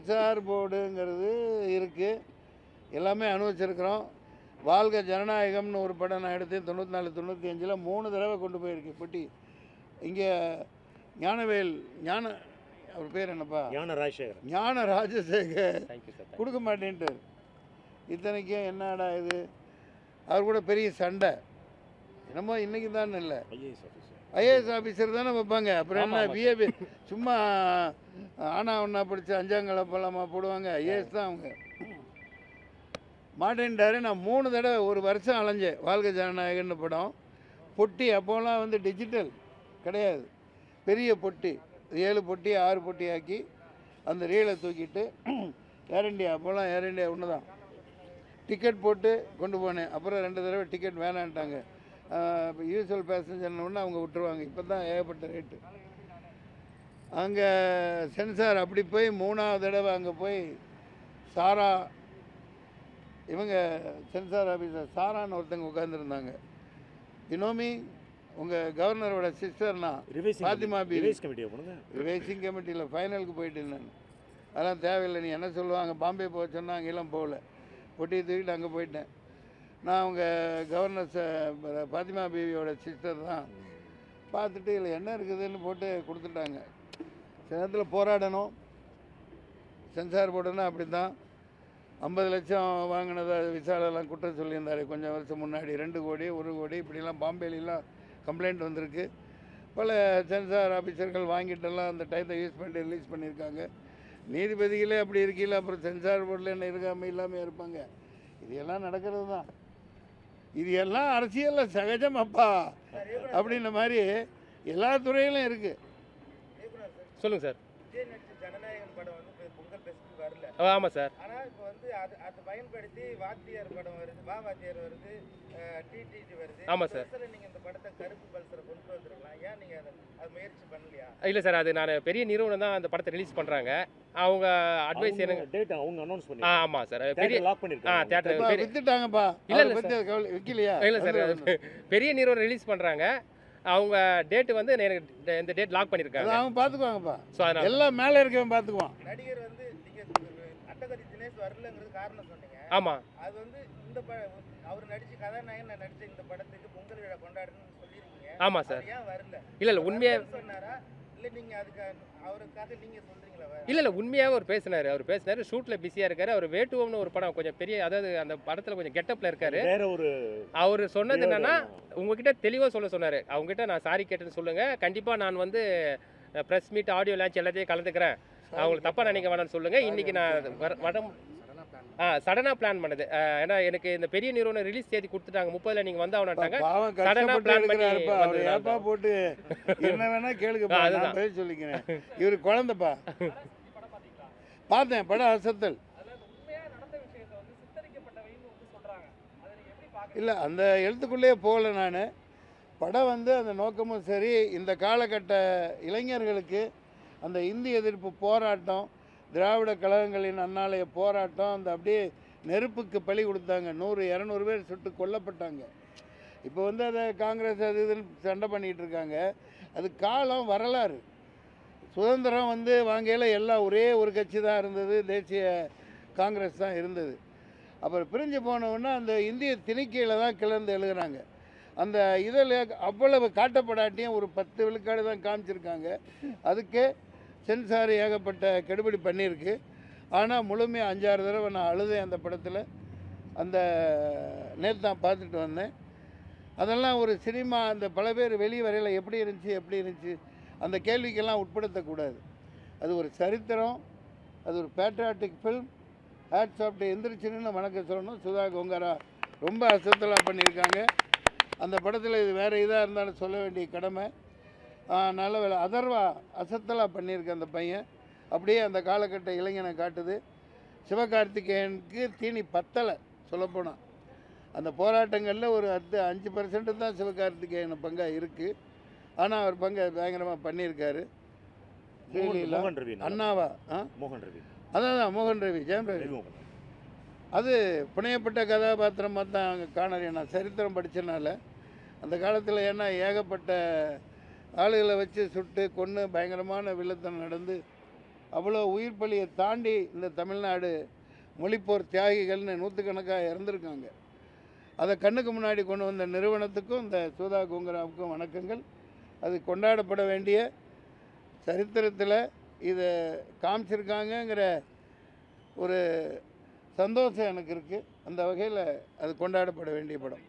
Sensor போர்டுங்கிறது இருக்குது எல்லாமே அனுபவிச்சிருக்கிறோம். வாழ்க ஜனநாயகம்னு ஒரு படம் நான் எடுத்தேன் தொண்ணூற்றி நாலு தொண்ணூற்றி அஞ்சில் மூணு தடவை கொண்டு போயிருக்கேன் பெட்டி. இங்கே ஞானவேல் ஞான அவர் பேர் என்னப்பா? ஞான ராஜசேகரன். ஞான ராஜசேகர். கொடுக்க மாட்டேன்ட்டு இத்தனைக்கும் என்னடா இது? அவர் கூட பெரிய சண்டை. என்னமோ இன்னைக்கு தான் இல்லை ஐஏஎஸ் ஆஃபீஸர் தானே வைப்பாங்க. அப்புறம் என்ன. பிஏபி சும்மா ஆனா ஒன்றா படித்து அஞ்சாங்கல பழமா போடுவாங்க. ஐஏஎஸ் தான் அவங்க. மாட்டேன்ட்டாரு. நான் மூணு தடவை ஒரு வருஷம் அலைஞ்சேன். வாழ்க ஜனநாயகன்னு படம். பொட்டி அப்போலாம் வந்து டிஜிட்டல் கிடையாது. பெரிய பொட்டி. ஏழு பொட்டி ஆறு பொட்டி ஆக்கி அந்த ரீலை தூக்கிட்டு ஏர் இண்டியா அப்போலாம் ஏர் இண்டியா ஒன்று தான் டிக்கெட் போட்டு கொண்டு போனேன். அப்புறம் ரெண்டு தடவை டிக்கெட் வேணான்ட்டாங்க. யூஸ்வல் பேசஞ்சர்னு அவங்க விட்டுருவாங்க. இப்போ தான் ஏகப்பட்ட ரேட்டு அங்கே சென்சார் அப்படி போய் மூணாவது தடவை அங்கே போய் சாரா இவங்க சென்சார் ஆஃபீஸர் சாரான்னு ஒருத்தங்க உட்காந்துருந்தாங்க இனோமி உங்கள் கவர்னரோட சிஸ்டர்னா revise Fathima Beevi. Revise committee பண்ணுங்க ரேசிங் கமிட்டியில் ஃபைனலுக்கு போயிட்டு நான். அதெல்லாம் தேவையில்லை. நீ என்ன சொல்லுவாங்க? பாம்பே போக சொன்னா அங்கெல்லாம் போகல. பொட்டியை தூக்கிட்டு அங்கே போயிட்டேன். நான் அவங்க கவர்னர் ச- பாத்திமா பீவியோட சிஸ்டர் தான். பார்த்துட்டு இதில் என்ன இருக்குதுன்னு போட்டு கொடுத்துட்டாங்க. சில நேரத்தில் போராடணும். சென்சார் போர்டுன்னா அப்படி தான் ஐம்பது லட்சம் வாங்கினதை விசாலெல்லாம் குற்றம் சொல்லியிருந்தார். கொஞ்சம் வருஷம் முன்னாடி ரெண்டு கோடி ஒரு கோடி இப்படிலாம் பாம்பேலாம் கம்ப்ளைண்ட் வந்திருக்கு. பல சென்சார் ஆஃபீஸர்கள் வாங்கிட்டெல்லாம் அந்த டயத்தை யூஸ் பண்ணி ரிலீஸ் பண்ணியிருக்காங்க. நீதிபதிகளே அப்படி இருக்கையில் அப்புறம் சென்சார் போர்டில் என்ன இருக்காமல் இல்லாமல் இருப்பாங்க. இது எல்லாம் நடக்கிறது தான் இது எல்லாம் அரசியலில் சகஜம் அப்பா அப்படின்ற மாதிரி எல்லா துறையிலும் இருக்குது சொல்லுங்க சார். விஜய் நடிச்ச ஜனநாயகன் படம் வந்து இப்ப பொங்கல் ஃபெஸ்டிவல் வரல. ஆ, ஆமா சார். வந்து அது அதை பயன்படுத்தி வாத்தியார் படம் வருது வா வாத்தியார் வருது டிடிடி வருது. ஆமா இந்த சார். வருஷத்துல நீங்க இந்த படத்தை கருப்பு பல்சரை கொண்டு வந்திருக்கலாம். ஏன் நீங்க அதை அது முயற்சி பண்ணலையா? இல்லை சார் அது நான் பெரிய நிறுவனம் தான் அந்த படத்தை ரிலீஸ் பண்ணுறாங்க அவங்க அட்வைஸ் எனக்கு டேட் அவங்க அனௌன்ஸ் ஆ பண்ணி ஆமாம் சார் பெரிய லாக் ஆ பண்ணிருக்காங்க தேட்டர் அப்பா, பெரிய வித்துட்டாங்கப்பா. இல்ல, இல்ல இல்லை சார் அது பெரிய நிறுவனம் ரிலீஸ் பண்ணுறாங்க அவங்க டேட் வந்து எனக்கு இந்த டேட் லாக் பண்ணியிருக்காங்க அவங்க பார்த்துக்குவாங்கப்பா ஸோ அதனால் எல்லாம் மேலே இருக்கவன் பார்த்துக்குவான் நடிகர் வந்து அட்டகதி தினேஷ் வரலங்கிறது காரணம் சொன்னீங்க. ஆமாம் அது வந்து இந்த அவர் நடிச்ச கதாநாயகன் நான் நடிச்ச இந்த படத்துக்கு பொங்கல் விழா கொண்டாடணும்னு சொல்லியிருக்கீங்க. ஆமாம் சார். ஏன் வரல? இல்லை இல்லை உண்மையாக வரலன்னு சொன்னாரா? இல்ல நீங்க அதுக்கு அவருக்காக நீங்க சொல்றீங்களா? இல்லை இல்லை உண்மையாகவே அவர் பேசினார். அவர் பேசினார் ஷூட்டில் பிஸியாக இருக்காரு. அவர் வேட்டுவோம்னு ஒரு படம் கொஞ்சம் பெரிய அதாவது அந்த படத்தில் கொஞ்சம் கெட்டப்பில் இருக்காரு. வேற ஒரு அவர் சொன்னது என்னன்னா. உங்ககிட்ட தெளிவாக சொல்ல சொன்னார். அவங்ககிட்ட நான் சாரி கேட்டேன்னு சொல்லுங்கள் கண்டிப்பாக நான் வந்து ப்ரெஸ் மீட் ஆடியோ லான்ச் எல்லாத்தையும் கலந்துக்கிறேன். அவங்களுக்கு தப்பாக நினைக்க வேணாம்னு சொல்லுங்கள் இன்றைக்கி நான் வடம் ஆ சடனாக பிளான் பண்ணது. ஏன்னா எனக்கு இந்த பெரிய நிறுவனம் ரிலீஸ் தேதி கொடுத்துட்டாங்க. முப்பதில் நீங்கள் வந்து அவனாட்டாங்க பாவம் சடனா கஷ்டப்பட்டு plan பண்ணி ஏப்பா. போட்டு என்ன வேணா கேளுங்கப்பா அதுதான். பதில் சொல்லிக்கிறேன். இவர் குழந்தைப்பா. பார்த்தேன் படம் அசத்தல். இல்லை அந்த எழுத்துக்குள்ளேயே போகல நான். படம் வந்து அந்த நோக்கமும் சரி. இந்த காலகட்ட இளைஞர்களுக்கு அந்த இந்தி எதிர்ப்பு போராட்டம் திராவிட கழகங்களின் அன்னாலய போராட்டம் அந்த அப்படியே நெருப்புக்கு பலி கொடுத்தாங்க. நூறு இரநூறு பேர் சுட்டு கொல்லப்பட்டாங்க. இப்போ வந்து அதை காங்கிரஸ் அது இதுன்னு சண்டை பண்ணிகிட்டு இருக்காங்க. அது காலம் வரலாறு. சுதந்திரம் வந்து வாங்கையில் எல்லாம் ஒரே ஒரு கட்சி தான் இருந்தது. தேசிய காங்கிரஸ் தான் இருந்தது. அப்புறம் பிரிஞ்சு போனவுடனே அந்த இந்திய திணிக்கையில் தான் கிளர்ந்து எழுகிறாங்க அந்த இதில் அவ்வளவு காட்டப்படாட்டியும் ஒரு பத்து விழுக்காடு தான் காமிச்சிருக்காங்க. அதுக்கு சென்சார் ஏகப்பட்ட கெடுபிடி பண்ணியிருக்கு. ஆனால் முழுமையாக அஞ்சாறு தடவை நான் அழுதேன் அந்த படத்தில். அந்த நேற்று நான் பார்த்துட்டு வந்தேன். அதெல்லாம் ஒரு சினிமா அந்த பல பேர் வெளியே வரையில் எப்படி இருந்துச்சு எப்படி இருந்துச்சு அந்த கேள்விக்கெல்லாம் உட்படுத்தக்கூடாது. அது ஒரு சரித்திரம் அது ஒரு பேட்ரியாட்டிக் ஃபில்ம் ஹேட் சாப்பிட்டு எந்திரிச்சுன்னு வணக்கம் சொல்லணும். சுதா கோங்காரா ரொம்ப அசத்தலாக பண்ணியிருக்காங்க. அந்த படத்தில் இது வேறு இதாக இருந்தாலும் சொல்ல வேண்டிய கடமை. நல்ல வேலை. அதர்வா அசத்தலாக பண்ணியிருக்க அந்த பையன். அப்படியே அந்த காலகட்ட இளைஞனை காட்டுது. சிவகார்த்திகேயனுக்கு தீனி பத்தலை சொல்லப்போனால் அந்த போராட்டங்களில் ஒரு அத்து அஞ்சு பர்சன்ட் தான் சிவகார்த்திகேயன் பங்காக இருக்குது ஆனால் அவர் பங்கை பயங்கரமாக பண்ணியிருக்காரு. அண்ணாவா ஆ? மோகன் ரவி. அதான் அதான் மோகன் ரவி ஜெயம் ரவி. அது புனையப்பட்ட கதாபாத்திரமாக தான் அங்கே காணறேன் நான் சரித்திரம் படித்தனால அந்த காலத்தில் ஏன்னா ஏகப்பட்ட ஆளுகளை வச்சு சுட்டு கொன்று பயங்கரமான வில்லத்தனம் நடந்து அவ்வளோ உயிர் பலியை தாண்டி இந்த தமிழ்நாடு மொழிப்போர் தியாகிகள்னு நூற்றுக்கணக்காக இறந்துருக்காங்க. அதை கண்ணுக்கு முன்னாடி கொண்டு வந்த நிறுவனத்துக்கும் இந்த சூதா கோங்கராவுக்கும் வணக்கங்கள். அது கொண்டாடப்பட வேண்டிய சரித்திரத்தில் இதை காமிச்சிருக்காங்கங்கிற ஒரு சந்தோஷம் எனக்கு இருக்குது அந்த வகையில் அது கொண்டாடப்பட வேண்டிய படம்.